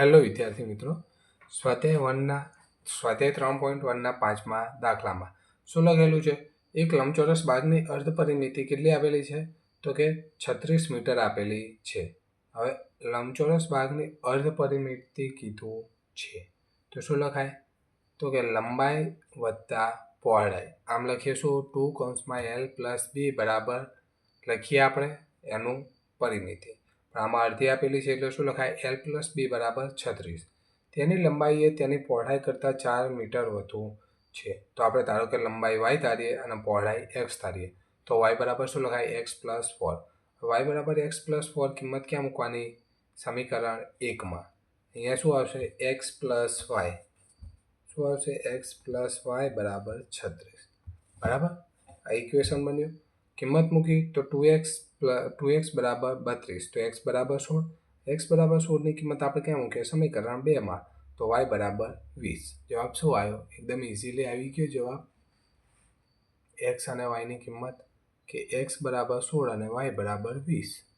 Hello વિદ્યાર્થી મિત્રો. સ્વાધ્યાય વનના, સ્વાધ્યાય ત્રણ પોઈન્ટ વનના પાંચમા દાખલામાં શું લખેલું છે? એક લંબચોરસ બાગની અર્ધ પરિમિતિ કેટલી આપેલી છે? તો કે છત્રીસ મીટર આપેલી છે. હવે લંબચોરસ બાગની અર્ધ પરિમિતિ કીધું છે. તો શું લખાય? તો કે લંબાઈ વત્તા પહોળાઈ. આમ લખીએ શું? ટુ કૌંસમાં એલ પ્લસ બી બરાબર લખીએ આપણે એનું પરિમિતિ. આમાં અડધી આપેલી છે એટલે શું લખાય? એલ પ્લસ બી બરાબર છત્રીસ. તેની લંબાઈ એ તેની પહોળાઈ કરતાં ચાર મીટર વધુ છે. તો આપણે ધારો કે લંબાઈ વાય ધારીએ અને પહોળાઈ એક્સ ધારીએ. તો વાય બરાબર શું લખાય? એક્સ પ્લસ ફોર વાય બરાબર એક્સ પ્લસ ફોર કિંમત ક્યાં મૂકવાની? સમીકરણ એકમાં અહીંયા શું આવશે? એક્સ પ્લસ વાય શું આવશે? એક્સ પ્લસ વાય બરાબર છત્રીસ. બરાબર? આ ઇક્વેશન બન્યું. કિંમત મૂકી તો ટુ એક્સ ટુ એક્સ બરાબર બત્રીસ. તો એક્સ બરાબર સોળ. એક્સ બરાબર સોળની કિંમત આપણે ક્યાં મૂકીએ? સમીકરણ બેમાં. તો વાય બરાબર વીસ. જવાબ શું આવ્યો? એકદમ ઇઝીલી આવી ગયો જવાબ. એક્સ અને વાયની કિંમત કે એક્સ બરાબર સોળ અને વાય બરાબર વીસ.